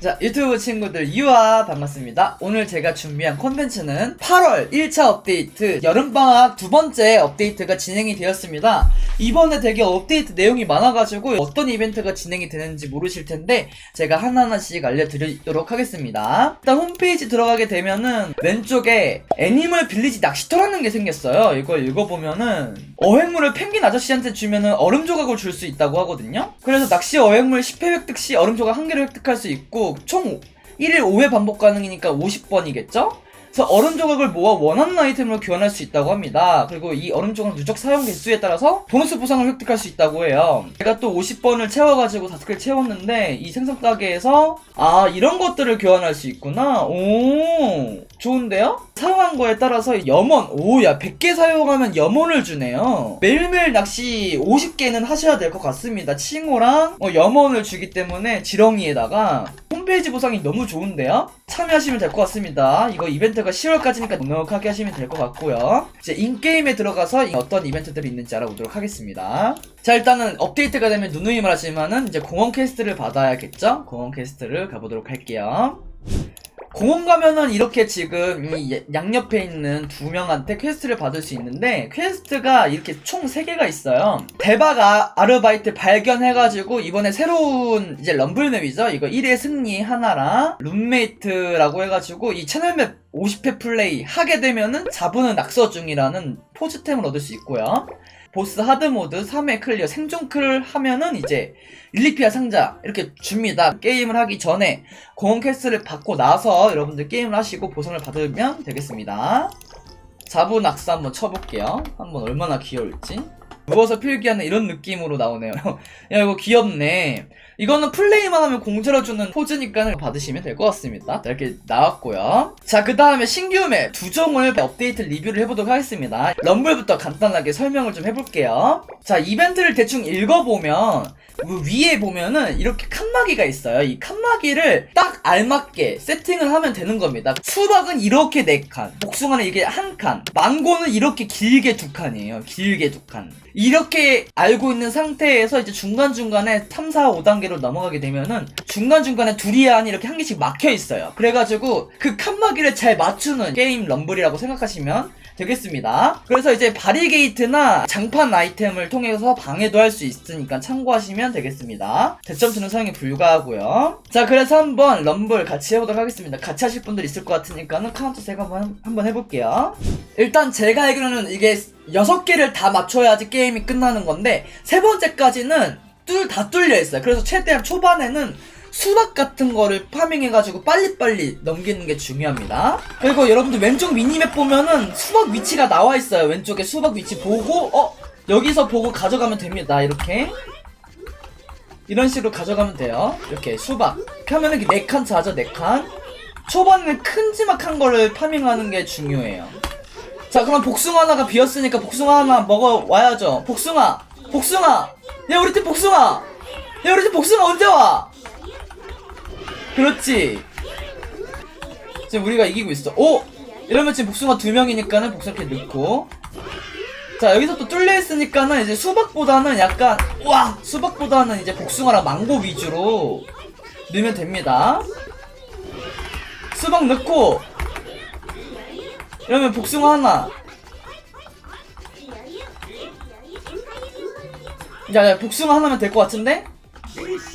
자, 유튜브 친구들 유아 반갑습니다. 오늘 제가 준비한 콘텐츠는 8월 1차 업데이트 여름방학 두 번째 업데이트가 진행이 되었습니다. 이번에 되게 업데이트 내용이 많아가지고 어떤 이벤트가 진행이 되는지 모르실 텐데 제가 하나하나씩 알려드리도록 하겠습니다. 일단 홈페이지 들어가게 되면은 왼쪽에 애니멀 빌리지 낚시터라는 게 생겼어요. 이걸 읽어보면은 어획물을 펭귄 아저씨한테 주면은 얼음 조각을 줄 수 있다고 하거든요. 그래서 낚시 어획물 10회 획득 시 얼음 조각 한 개를 획득할 수 있고 총 1일 5회 반복 가능이니까 50번이겠죠? 그래서 얼음 조각을 모아 원하는 아이템으로 교환할 수 있다고 합니다. 그리고 이 얼음 조각 누적 사용 개수에 따라서 보너스 보상을 획득할 수 있다고 해요. 제가 또 50번을 채워가지고 5개를 채웠는데 이 생선 가게에서 아 이런 것들을 교환할 수 있구나. 오 좋은데요? 사용한 거에 따라서 염원 오야 100개 사용하면 염원을 주네요. 매일매일 낚시 50개는 하셔야 될 것 같습니다. 칭호랑 어, 염원을 주기 때문에 지렁이에다가 홈페이지 보상이 너무 좋은데요? 참여하시면 될 것 같습니다. 이거 이벤트가 10월까지니까 넉넉하게 하시면 될 것 같고요. 이제 인게임에 들어가서 이 어떤 이벤트들이 있는지 알아보도록 하겠습니다. 자 일단은 업데이트가 되면 누누이 말 하지만은 이제 공원 퀘스트를 받아야겠죠? 공원 퀘스트를 가보도록 할게요. 공원 가면은 이렇게 지금 이 양옆에 있는 두 명한테 퀘스트를 받을 수 있는데 퀘스트가 이렇게 총 3개가 있어요. 대박 아, 아르바이트 발견해가지고 이번에 새로운 이제 럼블맵이죠. 이거 1회 승리 하나랑 룸메이트라고 해가지고 이 채널맵 50회 플레이 하게 되면은 자부는 낙서 중이라는 포즈템을 얻을 수 있고요. 보스 하드모드 3회 클리어 생존 클 하면은 이제 릴리피아 상자 이렇게 줍니다. 게임을 하기 전에 공원 퀘스트를 받고 나서 여러분들 게임을 하시고 보상을 받으면 되겠습니다. 자부 낙사 한번 쳐볼게요. 한번 얼마나 귀여울지. 누워서 필기하는 이런 느낌으로 나오네요. 야 이거 귀엽네. 이거는 플레이만 하면 공짜로 주는 포즈니까 받으시면 될 것 같습니다. 자, 이렇게 나왔고요. 자, 그 다음에 신규 맵 두 종을 업데이트 리뷰를 해보도록 하겠습니다. 럼블부터 간단하게 설명을 좀 해볼게요. 자, 이벤트를 대충 읽어보면 그 위에 보면은 이렇게 칸막이가 있어요. 이 칸막이를 딱 알맞게 세팅을 하면 되는 겁니다. 수박은 이렇게 4칸, 복숭아는 이게 한 칸, 망고는 이렇게 길게 두 칸이에요. 길게 두 칸. 이렇게 알고 있는 상태에서 이제 중간중간에 3, 4, 5단계 로 넘어가게 되면은 중간중간에 두리안 이렇게 한 개씩 막혀 있어요. 그래가지고 그 칸막이를 잘 맞추는 게임 럼블이라고 생각하시면 되겠습니다. 그래서 이제 바리게이트나 장판 아이템을 통해서 방해도 할 수 있으니까 참고하시면 되겠습니다. 대점수는 사용이 불가하고요. 자, 그래서 한번 럼블 같이 해보도록 하겠습니다. 같이 하실 분들 있을 것 같으니까는 카운트 제가 한번, 한번 해볼게요. 일단 제가 알기로는 이게 6개를 다 맞춰야지 게임이 끝나는 건데 세 번째까지는 뚫 다 뚫려 있어요. 그래서 최대한 초반에는 수박 같은 거를 파밍해가지고 빨리빨리 넘기는 게 중요합니다. 그리고 여러분들 왼쪽 미니맵 보면은 수박 위치가 나와 있어요. 왼쪽에 수박 위치 보고 어 여기서 보고 가져가면 됩니다. 이렇게 이런 식으로 가져가면 돼요. 이렇게 수박 하면은 4칸 차죠 4칸 초반에는 큼지막한 거를 파밍하는 게 중요해요. 자 그럼 복숭아 하나가 비었으니까 복숭아 하나 먹어와야죠. 복숭아 복숭아 야 우리 팀 복숭아 야 우리 팀 복숭아 언제 와? 그렇지. 지금 우리가 이기고 있어. 오! 이러면 지금 복숭아 두 명이니까는 복숭아 이렇게 넣고. 자, 여기서 또 뚫려 있으니까는 이제 수박보다는 약간, 와! 수박보다는 이제 복숭아랑 망고 위주로 넣으면 됩니다. 수박 넣고, 이러면 복숭아 하나. 야, 야, 복숭아 하나면 될 것 같은데?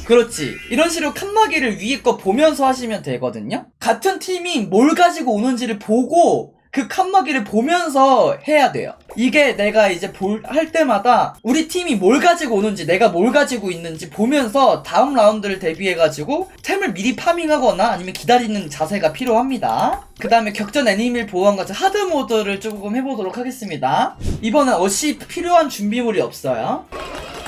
그렇지. 이런 식으로 칸막이를 위에 거 보면서 하시면 되거든요? 같은 팀이 뭘 가지고 오는지를 보고 그 칸막이를 보면서 해야 돼요. 이게 내가 이제 볼, 할 때마다 우리 팀이 뭘 가지고 오는지 내가 뭘 가지고 있는지 보면서 다음 라운드를 대비해가지고 템을 미리 파밍하거나 아니면 기다리는 자세가 필요합니다. 그 다음에 격전 애니밀 보안 같은 하드 모드를 조금 해보도록 하겠습니다. 이번엔 어시 필요한 준비물이 없어요.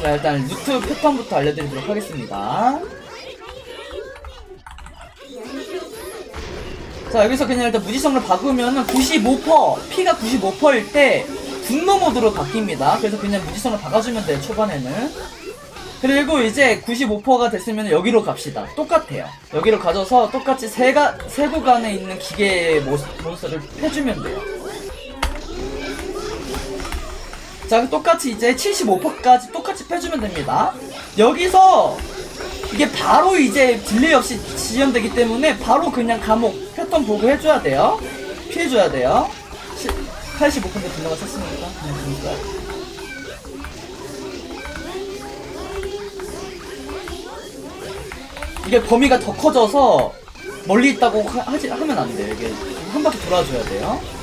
자 일단 루트 패턴부터 알려드리도록 하겠습니다 자 여기서 그냥 일단 무지성을 박으면은 95% 피가 95%일 때 분노 모드로 바뀝니다. 그래서 그냥 무지성을 박아주면 돼요 초반에는. 그리고 이제 95%가 됐으면 여기로 갑시다. 똑같아요. 여기로 가져서 똑같이 세가, 세 구간에 있는 기계 몬스터를 해주면 돼요. 자 똑같이 이제 75%까지 똑같이 펴주면 됩니다. 여기서 이게 바로 이제 딜레이 없이 지연되기 때문에 바로 그냥 감옥 패턴 보고 해줘야 돼요. 피해줘야 돼요. 85% 딜러가 찼습니다. 그냥 그니까. 이게 범위가 더 커져서 멀리 있다고 하, 하지, 하면 안 돼요. 이게 한 바퀴 돌아줘야 돼요.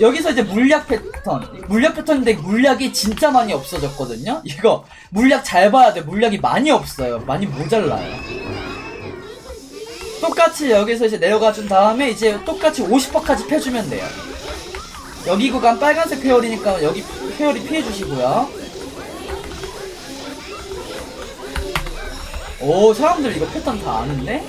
여기서 이제 물약 패턴. 물약 패턴인데 물약이 진짜 많이 없어졌거든요? 이거 물약 잘 봐야 돼. 물약이 많이 없어요. 많이 모자라요. 똑같이 여기서 이제 내려가 준 다음에 이제 똑같이 50%까지 펴주면 돼요. 여기 구간 빨간색 회오리니까 여기 회오리 피해주시고요. 오, 사람들 이거 패턴 다 아는데?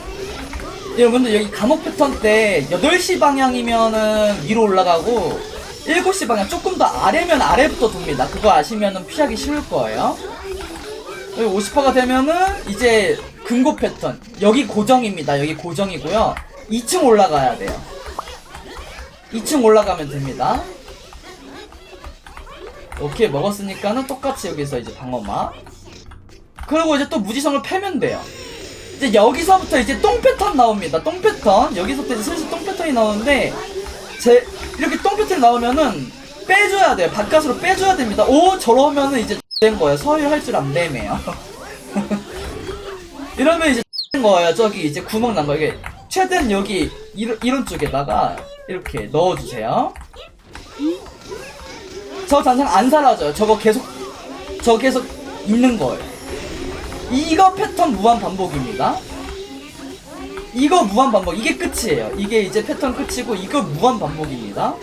여러분들 여기 감옥 패턴 때 8시 방향이면은 위로 올라가고 7시 방향 조금 더 아래면 아래부터 돕니다. 그거 아시면은 피하기 쉬울 거예요. 여기 50%가 되면은 이제 금고 패턴. 여기 고정입니다. 여기 고정이고요. 2층 올라가야 돼요. 2층 올라가면 됩니다. 오케이 먹었으니까는 똑같이 여기서 이제 방어막. 그리고 이제 또 무지성을 패면 돼요. 이제 여기서부터 이제 똥 패턴 나옵니다. 똥 패턴. 여기서부터 이제 슬슬 똥 패턴이 나오는데 제 이렇게 똥 패턴 나오면은 빼줘야 돼요. 바깥으로 빼줘야 됩니다. 오 저러면은 이제 된 거예요. 서유할 줄 안 되네요. 이러면 이제 된 거예요. 저기 이제 구멍 난 거. 이게 최대한 여기 이런, 이런 쪽에다가 이렇게 넣어주세요. 저 단상 안 사라져요. 저거 계속 저 계속 있는 거예요. 이거 패턴 무한 반복입니다. 이거 무한 반복. 이게 끝이에요. 이게 이제 패턴 끝이고 이거 무한 반복입니다.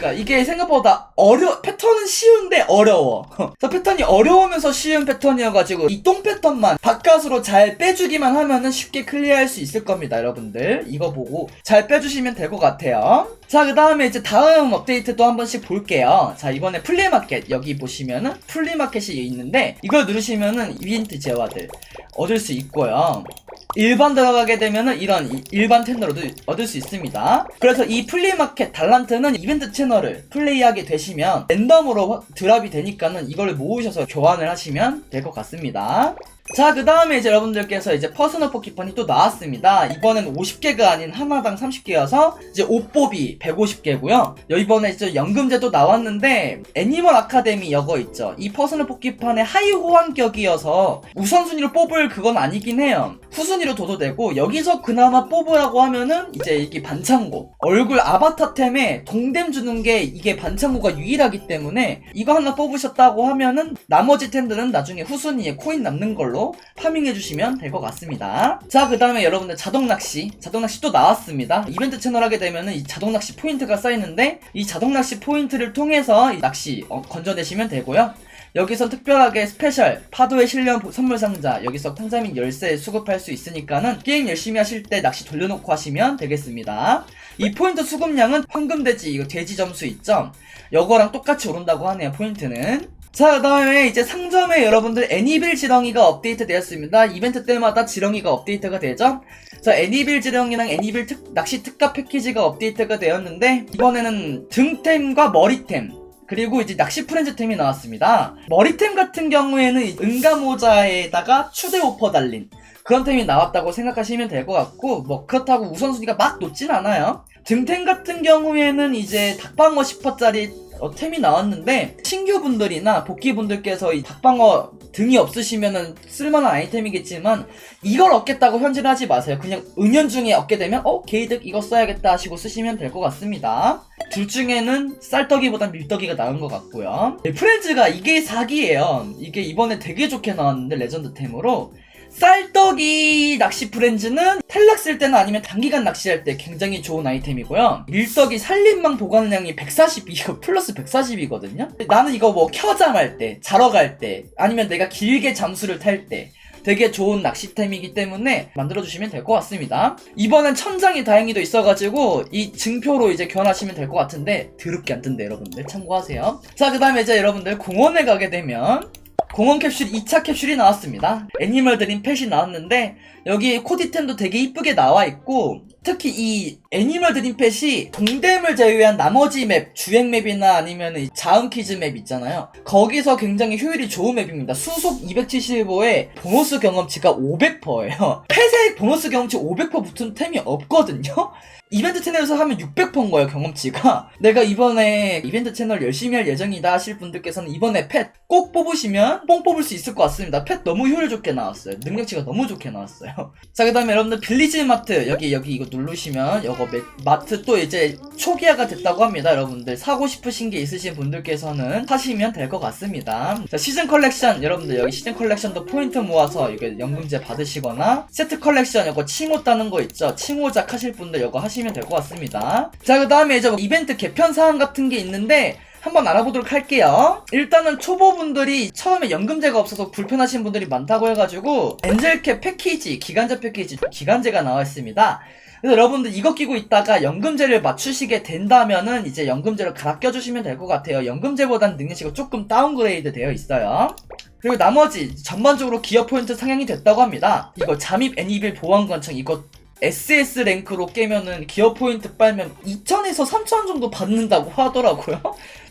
그러니까 이게 생각보다 어려 패턴은 쉬운데 어려워. 저 패턴이 어려우면서 쉬운 패턴이어가지고 이 똥 패턴만 바깥으로 잘 빼주기만 하면은 쉽게 클리어할 수 있을 겁니다, 여러분들. 이거 보고 잘 빼주시면 될 것 같아요. 자, 그 다음에 이제 다음 업데이트 또한 번씩 볼게요. 자, 이번에 플리마켓 여기 보시면은 플리마켓이 있는데 이걸 누르시면은 이벤트 재화들 얻을 수 있고요. 일반 들어가게 되면은 이런 이- 일반 텐더로도 얻을 수 있습니다. 그래서 이 플리마켓 달란트는 이벤트 채널을 플레이하게 되시면 랜덤으로 확- 드랍이 되니까는 이걸 모으셔서 교환을 하시면 될 것 같습니다. 자, 그 다음에 이제 여러분들께서 이제 퍼스널 포키펀이 또 나왔습니다. 이번엔 50개가 아닌 하나당 30개여서 이제 옷보비 150개고요. 이번에 이제 연금제도 나왔는데 애니멀 아카데미 이거 있죠. 이 퍼스널 포키판의 하이 호환격이어서 우선순위로 뽑을 그건 아니긴 해요. 후순위로 둬도 되고 여기서 그나마 뽑으라고 하면은 이제 이게 반창고 얼굴 아바타템에 동댐 주는 게 이게 반창고가 유일하기 때문에 이거 하나 뽑으셨다고 하면은 나머지 템들은 나중에 후순위에 코인 남는 걸로 파밍해 주시면 될 것 같습니다. 자, 그 다음에 여러분들 자동 낚시. 자동 낚시 또 나왔습니다. 이벤트 채널 하게 되면은 이 자동 낚시 포인트가 쌓이는데 이 자동 낚시 포인트를 통해서 이 낚시 어, 건져내시면 되고요. 여기서 특별하게 스페셜 파도의 실련 선물 상자 여기서 탕자민 열쇠 수급할 수 있으니까는 게임 열심히 하실 때 낚시 돌려놓고 하시면 되겠습니다. 이 포인트 수급량은 황금돼지 이거 돼지 점수 있죠? 요거랑 똑같이 오른다고 하네요 포인트는. 자, 그 다음에 이제 상점에 여러분들 애니빌 지렁이가 업데이트 되었습니다. 이벤트 때마다 지렁이가 업데이트가 되죠? 자, 애니빌 지렁이랑 애니빌 특, 낚시 특가 패키지가 업데이트가 되었는데, 이번에는 등템과 머리템, 그리고 이제 낚시 프렌즈템이 나왔습니다. 머리템 같은 경우에는 이 은가 모자에다가 추대 오퍼 달린 그런 템이 나왔다고 생각하시면 될 것 같고, 뭐 그렇다고 우선순위가 막 높진 않아요. 등템 같은 경우에는 이제 닭방어 10%짜리 어, 템이 나왔는데 신규분들이나 복귀분들께서 이 닭방어 등이 없으시면은 쓸만한 아이템이겠지만 이걸 얻겠다고 현질하지 마세요. 그냥 은연중에 얻게 되면 어 게이득 이거 써야겠다 하시고 쓰시면 될 것 같습니다. 둘 중에는 쌀떡이보단 밀떡이가 나은 것 같고요. 네, 프렌즈가 이게 사기예요. 이게 이번에 되게 좋게 나왔는데 레전드 템으로 쌀떡이 낚시 프렌즈는 탈락 쓸 때나 아니면 단기간 낚시할 때 굉장히 좋은 아이템이고요. 밀떡이 살림망 보관량이 142, 플러스 140이거든요. 나는 이거 뭐 켜잠할 때, 자러 갈 때, 아니면 내가 길게 잠수를 탈 때, 되게 좋은 낚시템이기 때문에 만들어주시면 될 것 같습니다. 이번엔 천장이 다행히도 있어가지고 이 증표로 이제 교환하시면 될 것 같은데 드럽게 안 뜬대 여러분들 참고하세요. 자 그 다음에 이제 여러분들 공원에 가게 되면 공원 캡슐 2차 캡슐이 나왔습니다. 애니멀 드림 펫이 나왔는데 여기 코디템도 되게 이쁘게 나와 있고 특히 이 애니멀 드림 펫이 동댐을 제외한 나머지 맵, 주행 맵이나 아니면 이 자음 퀴즈 맵 있잖아요. 거기서 굉장히 효율이 좋은 맵입니다. 수속 275에 보너스 경험치가 500%예요. 폐색 보너스 경험치 500% 붙은 템이 없거든요. 이벤트 채널에서 하면 600%인 거예요, 경험치가. 내가 이번에 이벤트 채널 열심히 할 예정이다 하실 분들께서는 이번에 펫 꼭 뽑으시면 뽕 뽑을 수 있을 것 같습니다. 펫 너무 효율 좋게 나왔어요. 능력치가 너무 좋게 나왔어요. 자, 그 다음에 여러분들 빌리지 마트, 여기, 여기 이거 누르시면, 이거 매- 마트 또 이제 초기화가 됐다고 합니다. 여러분들 사고 싶으신 게 있으신 분들께서는 사시면 될 것 같습니다. 자, 시즌 컬렉션, 여러분들 여기 시즌 컬렉션도 포인트 모아서 이게 연금제 받으시거나, 세트 컬렉션, 이거 칭호 따는 거 있죠? 칭호작 하실 분들 이거 하시면 될 것 같습니다. 자, 그 다음에 이제 뭐 이벤트 개편 사항 같은 게 있는데, 한번 알아보도록 할게요. 일단은 초보분들이 처음에 연금제가 없어서 불편하신 분들이 많다고 해가지고 엔젤캡 패키지, 기간제 패키지, 기간제가 나와 있습니다. 그래서 여러분들 이거 끼고 있다가 연금제를 맞추시게 된다면은 이제 연금제를 갈아 껴주시면 될 것 같아요. 연금제보다는 능력치가 조금 다운그레이드 되어 있어요. 그리고 나머지 전반적으로 기어 포인트 상향이 됐다고 합니다. 이거 잠입 애니빌 보안 관청 이거 SS 랭크로 깨면은 기어 포인트 빨면 2,000에서 3,000 정도 받는다고 하더라고요.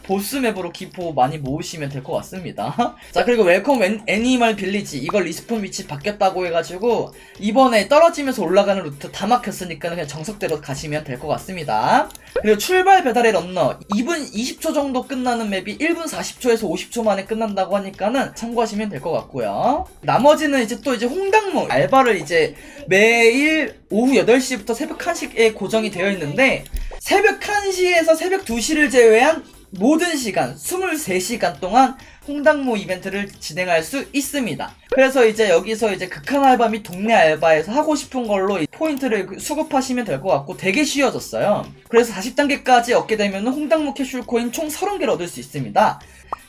보스 맵으로 기포 많이 모으시면 될 것 같습니다. 자, 그리고 웰컴 애, 애니멀 빌리지. 이거 리스폰 위치 바뀌었다고 해가지고, 이번에 떨어지면서 올라가는 루트 다 막혔으니까 그냥 정석대로 가시면 될 것 같습니다. 그리고 출발 배달의 런너. 2분 20초 정도 끝나는 맵이 1분 40초에서 50초 만에 끝난다고 하니까는 참고하시면 될 것 같고요. 나머지는 이제 또 이제 홍당무 알바를 이제 매일 오후 8시부터 새벽 1시에 고정이 되어 있는데, 새벽 1시에서 새벽 2시를 제외한 모든 시간, 23시간 동안 홍당무 이벤트를 진행할 수 있습니다. 그래서 이제 여기서 이제 극한 알바 및 동네 알바에서 하고 싶은 걸로 이 포인트를 수급하시면 될 것 같고 되게 쉬워졌어요. 그래서 40단계까지 얻게 되면 홍당무 캐슐 코인 총 30개를 얻을 수 있습니다.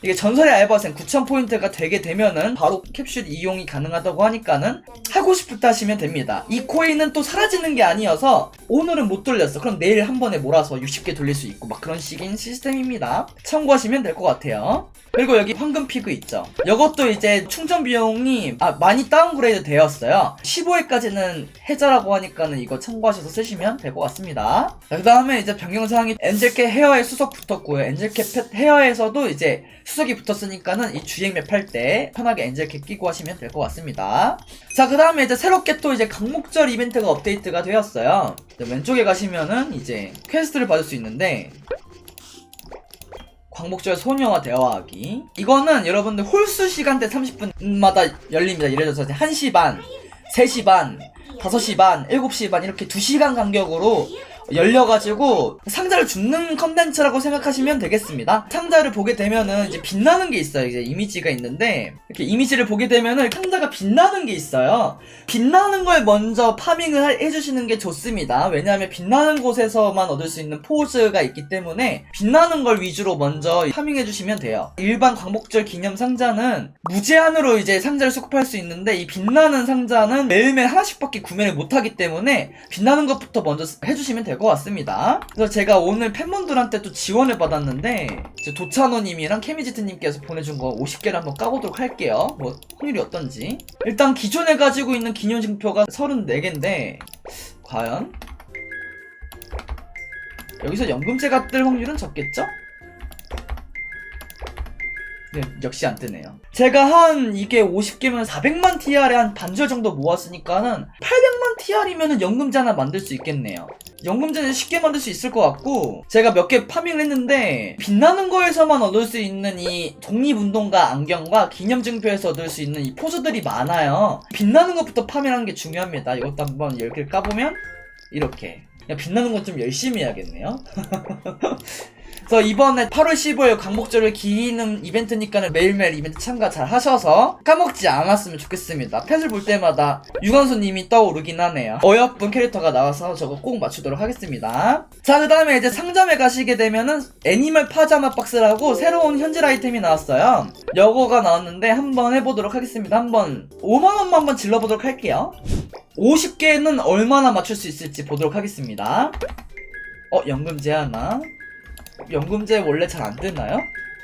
이게 전설의 알바생 9000포인트가 되게 되면은 바로 캡슐 이용이 가능하다고 하니까는 하고 싶다 하시면 됩니다. 이 코인은 또 사라지는 게 아니어서 오늘은 못 돌렸어. 그럼 내일 한 번에 몰아서 60개 돌릴 수 있고 막 그런 식인 시스템입니다. 참고하시면 될 것 같아요. 그리고 여기 황금 피그 있죠. 이것도 이제 충전 비용이 아, 많이 다운그레이드 되었어요. 15회까지는 해자라고 하니까는 이거 참고하셔서 쓰시면 될 것 같습니다. 그 다음에 이제 변경사항이 엔젤캡 헤어에 수석 붙었고요. 엔젤캡 펫 헤어에서도 이제 수석이 붙었으니까는 이 주행맵 할때 편하게 엔젤캡 끼고 하시면 될 것 같습니다. 자, 그 다음에 이제 새롭게 또 이제 강목절 이벤트가 업데이트가 되었어요. 왼쪽에 가시면은 이제 퀘스트를 받을 수 있는데 광복절 소녀와 대화하기. 이거는 여러분들 홀수 시간대 30분마다 열립니다. 이제 1시 반, 3시 반, 5시 반, 7시 반 이렇게 2시간 간격으로 열려가지고 상자를 줍는 컨텐츠라고 생각하시면 되겠습니다. 상자를 보게 되면은 이제 빛나는 게 있어요. 이제 이미지가 있는데 이렇게 이미지를 보게 되면은 상자가 빛나는 게 있어요. 빛나는 걸 먼저 파밍을 할- 해주시는 게 좋습니다. 왜냐하면 빛나는 곳에서만 얻을 수 있는 포즈가 있기 때문에 빛나는 걸 위주로 먼저 파밍해주시면 돼요. 일반 광복절 기념 상자는 무제한으로 이제 상자를 수급할 수 있는데 이 빛나는 상자는 매일매일 하나씩밖에 구매를 못하기 때문에 빛나는 것부터 먼저 해주시면 될것 같습니다. 그래서 제가 오늘 팬분들한테 또 지원을 받았는데 이제 도찬호님이랑 케미지트님께서 보내준 거 50개를 한번 까보도록 할게요. 뭐 확률이 어떤지. 일단 기존에 가지고 있는 기념증표가 34개인데 과연 여기서 연금제가 뜰 확률은 적겠죠? 네, 역시 안 뜨네요. 제가 한 이게 50개면 400만 TR에 한 반절 정도 모았으니까는 800만 TR이면은 연금제 하나 만들 수 있겠네요. 연금제는 쉽게 만들 수 있을 것 같고 제가 몇 개 파밍을 했는데 빛나는 거에서만 얻을 수 있는 이 독립운동가 안경과 기념증표에서 얻을 수 있는 이 포즈들이 많아요. 빛나는 것부터 파밍하는 게 중요합니다. 이것도 한번 10개를 까보면 이렇게 빛나는 건좀 열심히 해야겠네요. 그래서 이번에 8월 15일 광복절을 기리는 이벤트니까는 매일매일 이벤트 참가 잘 하셔서 까먹지 않았으면 좋겠습니다. 펫을 볼 때마다 유관수님이 떠오르긴 하네요. 어여쁜 캐릭터가 나와서 저거 꼭 맞추도록 하겠습니다. 자, 그 다음에 이제 상점에 가시게 되면은 애니멀 파자마 박스라고 새로운 현질 아이템이 나왔어요. 여거가 나왔는데 한번 해보도록 하겠습니다. 한번 5만원만 한번 질러보도록 할게요. 50개는 얼마나 맞출 수 있을지 보도록 하겠습니다. 어, 연금제 하나. 연금제 원래 잘안 뜨나요?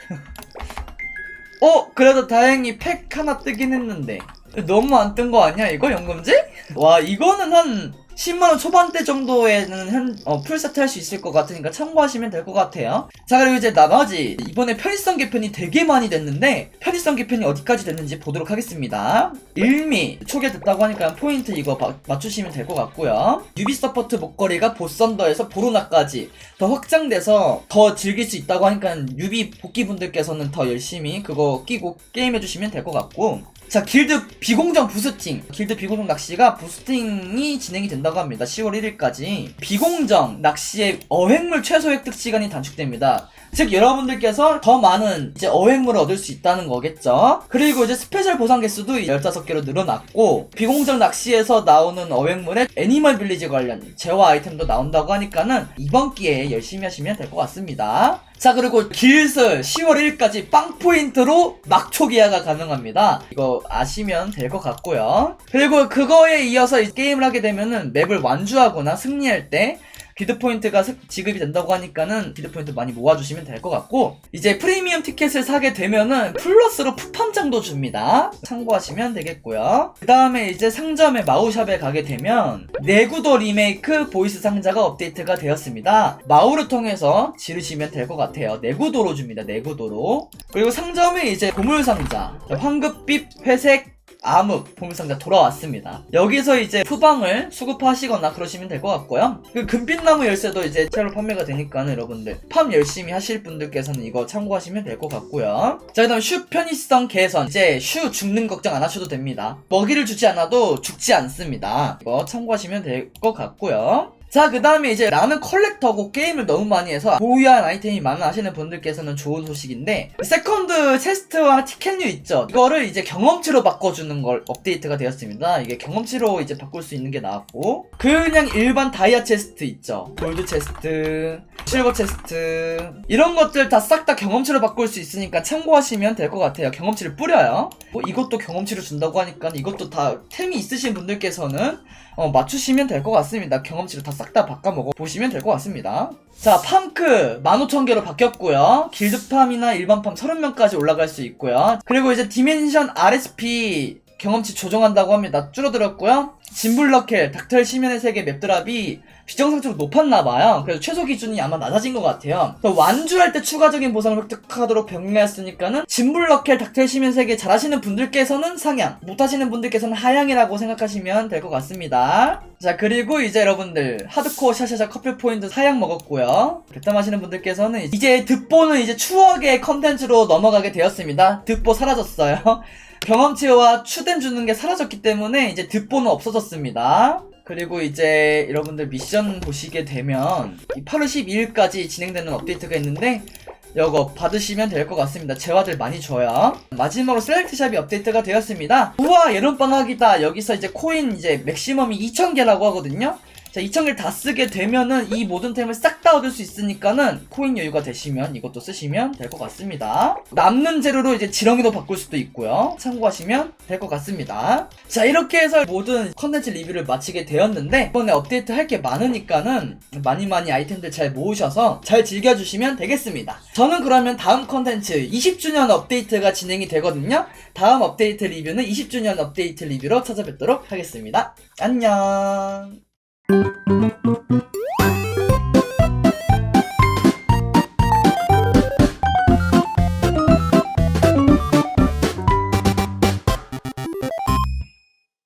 어, 그래도 다행히 팩 하나 뜨긴 했는데. 너무 안 뜬 거 아니야, 이거? 연금제? 와, 이거는 한 10만원 초반대 정도에는 현, 어, 풀세트 할 수 있을 것 같으니까 참고하시면 될 것 같아요. 자, 그리고 이제 나머지, 이번에 편의성 개편이 되게 많이 됐는데, 편의성 개편이 어디까지 됐는지 보도록 하겠습니다. 일미, 초기에 됐다고 하니까 포인트 이거 바- 맞추시면 될 것 같고요. 유비 서포트 목걸이가 보썬더에서 보로나까지 더 확장돼서 더 즐길 수 있다고 하니까 유비 복귀분들께서는 더 열심히 그거 끼고 게임해주시면 될 것 같고, 자, 길드 비공정 부스팅. 길드 비공정 낚시가 부스팅이 진행이 된다고 합니다. 10월 1일까지. 비공정 낚시의 어획물 최소 획득 시간이 단축됩니다. 즉, 여러분들께서 더 많은 이제 어획물을 얻을 수 있다는 거겠죠. 그리고 이제 스페셜 보상 개수도 15개로 늘어났고, 비공정 낚시에서 나오는 어획물에 애니멀 빌리지 관련 재화 아이템도 나온다고 하니까는 이번 기회에 열심히 하시면 될 것 같습니다. 자 그리고 길슬 10월 1일까지 빵 포인트로 막초 기화가 가능합니다. 이거 아시면 될 것 같고요. 그리고 그거에 이어서 이 게임을 하게 되면은 맵을 완주하거나 승리할 때 기드 포인트가 스- 지급이 된다고 하니까는 기드 포인트 많이 모아주시면 될 것 같고 이제 프리미엄 티켓을 사게 되면은 플러스로 푸판장도 줍니다. 참고하시면 되겠고요. 그 다음에 이제 상점의 마우샵에 가게 되면 내구도 리메이크 보이스 상자가 업데이트가 되었습니다. 마우를 통해서 지르시면 될 것 같아요. 내구도로 줍니다. 내구도로. 그리고 상점에 이제 보물 상자, 황급빛, 회색, 암흑 보물상자 돌아왔습니다. 여기서 이제 푸방을 수급하시거나 그러시면 될 것 같고요. 그 금빛나무 열쇠도 이제 새로 판매가 되니까 여러분들 팜 열심히 하실 분들께서는 이거 참고하시면 될 것 같고요. 자 그 다음 슈 편의성 개선 이제 슈 죽는 걱정 안 하셔도 됩니다. 먹이를 주지 않아도 죽지 않습니다. 이거 참고하시면 될 것 같고요. 자, 그 다음에 이제 나는 컬렉터고 게임을 너무 많이 해서 보유한 아이템이 많아 하시는 분들께서는 좋은 소식인데, 세컨드 체스트와 티켓류 있죠? 이거를 이제 경험치로 바꿔주는 걸 업데이트가 되었습니다. 이게 경험치로 이제 바꿀 수 있는 게 나왔고, 그냥 일반 다이아 체스트 있죠? 골드 체스트, 실버 체스트, 이런 것들 다 싹 다 경험치로 바꿀 수 있으니까 참고하시면 될 것 같아요. 경험치를 뿌려요. 뭐 이것도 경험치로 준다고 하니까 이것도 다 템이 있으신 분들께서는 어, 맞추시면 될 것 같습니다. 경험치를 다싹 다 바꿔먹어 보시면 될 것 같습니다. 자, 팜크 15,000개로 바뀌었고요. 길드팜이나 일반팜 30명까지 올라갈 수 있고요. 그리고 이제 디멘션 RSP 경험치 조정한다고 합니다. 줄어들었고요. 진블러켈, 닥터의 시면의 세계 맵드랍이 비정상적으로 높았나 봐요. 그래서 최소 기준이 아마 낮아진 것 같아요. 완주할 때 추가적인 보상을 획득하도록 변경했으니까는 진블러켈, 닥터의 시면 세계 잘하시는 분들께서는 상향, 못하시는 분들께서는 하향이라고 생각하시면 될 것 같습니다. 자, 그리고 이제 여러분들 하드코어 샤샤샤 커플 포인트 하향 먹었고요. 괴담하시는 분들께서는 이제 득보는 이제 추억의 컨텐츠로 넘어가게 되었습니다. 득보 사라졌어요. 경험치와 추댐 주는 게 사라졌기 때문에 이제 득보는 없어졌습니다. 그리고 이제 여러분들 미션 보시게 되면 이 8월 12일까지 진행되는 업데이트가 있는데 이거 받으시면 될 것 같습니다. 재화들 많이 줘요. 마지막으로 셀렉트샵이 업데이트가 되었습니다. 우와 여름방학이다. 여기서 이제 코인 이제 맥시멈이 2,000개라고 하거든요. 자, 2,000개를 다 쓰게 되면은 이 모든 템을 싹 다 얻을 수 있으니까는 코인 여유가 되시면 이것도 쓰시면 될 것 같습니다. 남는 재료로 이제 지렁이도 바꿀 수도 있고요. 참고하시면 될 것 같습니다. 자, 이렇게 해서 모든 컨텐츠 리뷰를 마치게 되었는데 이번에 업데이트 할 게 많으니까는 많이 많이 아이템들 잘 모으셔서 잘 즐겨주시면 되겠습니다. 저는 그러면 다음 컨텐츠 20주년 업데이트가 진행이 되거든요. 다음 업데이트 리뷰는 20주년 업데이트 리뷰로 찾아뵙도록 하겠습니다. 안녕. Thank you.